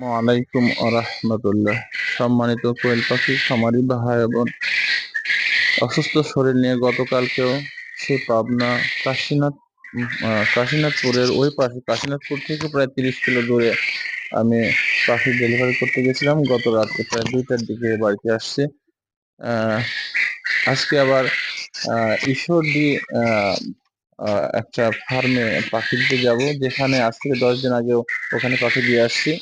আলাইকুম আরহামতুল্লাহ সম্মানিত কোয়েল পাখি খামারি ভাই বোন, অসুস্থ শরীর নিয়ে গতকালকেও সে পাবনা কাশীনাথ কাশীনাথপুরের ওই পাশে, কাশীনাথপুর থেকে প্রায় তিরিশ কিলো দূরে আমি পাখি ডেলিভারি করতে গেছিলাম। গত রাতে প্রায় দুইটার দিকে বাড়িতে আসছে। আজকে আবার ঈশ্বরদী একটা ফার্মে পাখি দিতে যাব, যেখানে আজ থেকে দশ দিন আগেও ওখানে পাখি দিয়ে আসছি।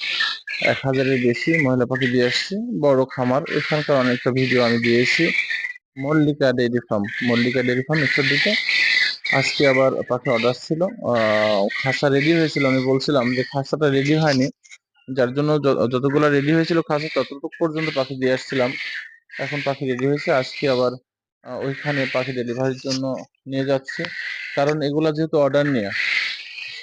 এক হাজারের বেশি মহিলা পাখি দিয়ে আসছি। বড় খামার এখানকার অনেকটা ভিডিও আমি দিয়েছি। Mallika dairy farm Mallika dairy farm ঈশ্বর দিতে। আজকে আবার পাখি অর্ডার ছিল। খাসা রেডি হয়েছিল, আমি বলছিলাম যে খাসাটা রেডি হয়নি। যার জন্য যতগুলো রেডি হয়েছিল খাসা, ততটুকু পর্যন্ত পাখি দিয়ে আসছিলাম। এখন পাখি রেডি হয়েছে। আজকে আবার ওইখানে পাখি ডেলিভারির জন্য নিয়ে যাচ্ছি। কারণ এগুলা যেহেতু অর্ডার নেওয়া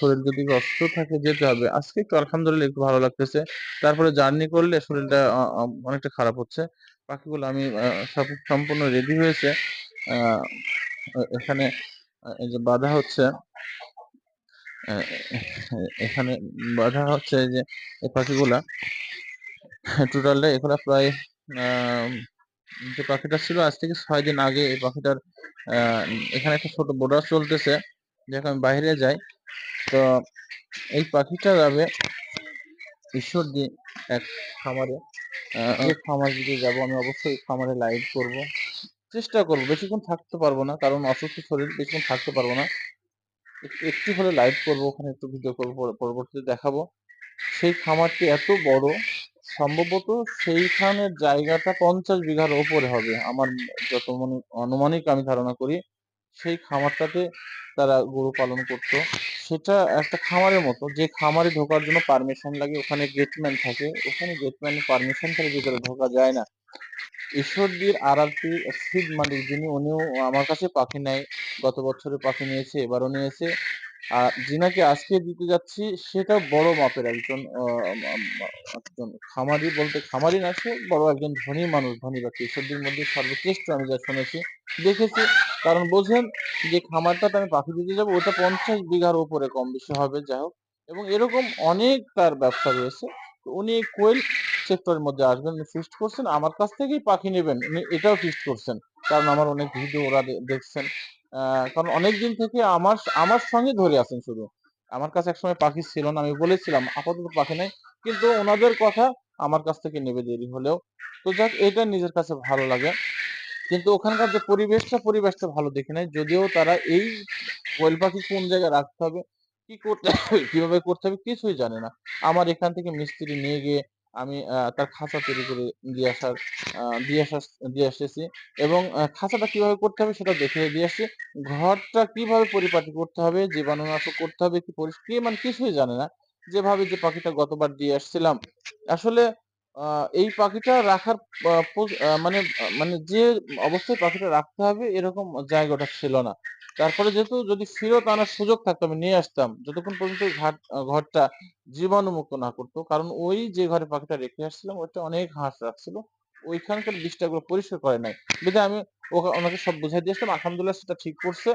শরীর যদি অসুস্থ থাকে যেতে হবে। আজকে একটু আলহামদুলিল্লাহ একটু ভালো লাগতেছে। তারপরে জার্নি করলে শরীরটা অনেকটা খারাপ হচ্ছে। পাখিগুলো আমি সব, সম্পূর্ণ রেডি হয়েছে। এখানে যে বাধা হচ্ছে এখানে বাধা হচ্ছে যে এই পাখিগুলা। টোটালটা এগুলা প্রায় যে পাখিটা ছিল আজ থেকে ছয় দিন আগে এই পাখিটার এখানে একটা ছোট বোর্ডার চলতেছে। যখন বাইরে যাই তো এই পাখিটা যাবে ঈশ্বরদী এক খামারে এই খামার দিকে যাব আমি অবশ্যই খামারে লাইভ করব। চেষ্টা করব, বেশিক্ষণ থাকতে পারব না, কারণ অসুস্থ শরীর, বেশিক্ষণ থাকতে পারব না। একটু হলে লাইভ করব, ওখানে একটু ভিডিও করব, পরে- পরবর্তীতে দেখাবো। সেই খামারটি এত বড়, সম্ভবত সেইখানের জায়গাটা পঞ্চাশ বিঘার ওপরে হবে। আমার যত মনে, আনুমানিক আমি ধারণা করি সেই খামারটাতে তারা গরু পালন করতো। সেটা একটা খামারের মতো। যে খামারে ঢোকার জন্য পারমিশন লাগে, ওখানে গেটম্যান থাকে। ওখানে গেটম্যান পারমিশন ছাড়া ভিতরে ঢোকা যায় না। ঈশ্বরদীর আরআরপি সিড মালিক যিনি, উনিও আমার কাছে পাখি নেয়। গত বছরে পাখি নিয়েছে, এবারও নিয়েছে। আর যিনাকে আজকে দিতে যাচ্ছি সেটা বড় মাপের একজন একজন খামারি বলতে খামারি না, সে বড় একজন ধনী মানুষ, ধনী ব্যক্তি ঈশ্বরদীর মধ্যে সর্বশ্রেষ্ঠ আমি যা শুনেছি, দেখেছি। কারণ বোঝেন যে খামারটাতে আমি পাখি দিতে যাব, ওটা পঞ্চাশ বিঘার ওপরে কম বেশি হবে, যাই হোক। এবং এরকম অনেক তার ব্যবসা রয়েছে উনি কোয়েল সেক্টরের মধ্যে আসবেন ফিক্সড করছেন, আমার কাছ থেকেই পাখি নেবেন, উনি এটাও ফিক্সড করছেন। কারণ আমার অনেক ভিডিও ওরা দেখছেন। কারণ অনেক দিন থেকে আমার আমার সঙ্গে ধরে আছেন শুধু। আমার কাছে একসময় পাখি ছিল না, আমি বলেছিলাম, আপাতত পাখি নেই। কিন্তু ওনাদের কথা আমার কাছ থেকে নেবে দেরি হলেও। তো যাক, এটা নিজের কাছে ভালো লাগে। কিন্তু ওখানকার যে পরিবেশটা পরিবেশটা ভালো দেখে নাই যদিও তারা এই কোয়েল পাখি কোন জায়গায় রাখতে হবে, কি করতে হবে, কীভাবে করতে হবে, কিছুই জানে না। আমার এখান থেকে মিস্ত্রি নিয়ে গিয়ে আমি তার খাঁচা তৈরি করে দিয়ে আসার দিয়ে আসার দিয়ে এসেছি এবং খাঁচাটা কীভাবে করতে হবে সেটা দেখে দিয়ে আসছি ঘরটা কীভাবে পরিপাটি করতে হবে জীবাণুনাশক করতে হবে, কি পরিষ্কার মানে কিছুই জানে না। যেভাবে যে পাখিটা গতবার দিয়ে আসছিলাম। আসলে এই পাখিটা রাখার মানে মানে যে অবস্থায় পাখিটা রাখতে হবে এরকম জায়গাটা ছিল না। তারপরে যেহেতু যদি ফেরত আনার সুযোগ থাকতো, আমি নিয়ে আসতাম, যতক্ষণ পর্যন্ত ঘরটা জীবাণুমুক্ত না করতো, কারণ ওই যে ঘরে পাখিটা রেখে আসছিলাম, ওইটা অনেক হাঁস রাখছিল। ওইখানকার বিষটাগুলো পরিষ্কার করে নাই। যদি আমি ওনাকে সব বুঝাই দিয়েছিলাম আলহামদুলিল্লাহ সেটা ঠিক করছে।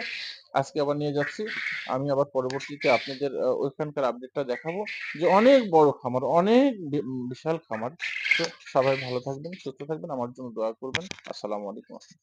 আজকে আবার নিয়ে যাচ্ছি। আমি আবার পরবর্তীতে আপনাদের ওইখানকার আপডেটটা দেখাবো। যে অনেক বড় খামার, অনেক বিশাল খামার। তো সবাই ভালো থাকবেন, সুস্থ থাকবেন। আমার জন্য দোয়া করবেন। আসসালামু আলাইকুম।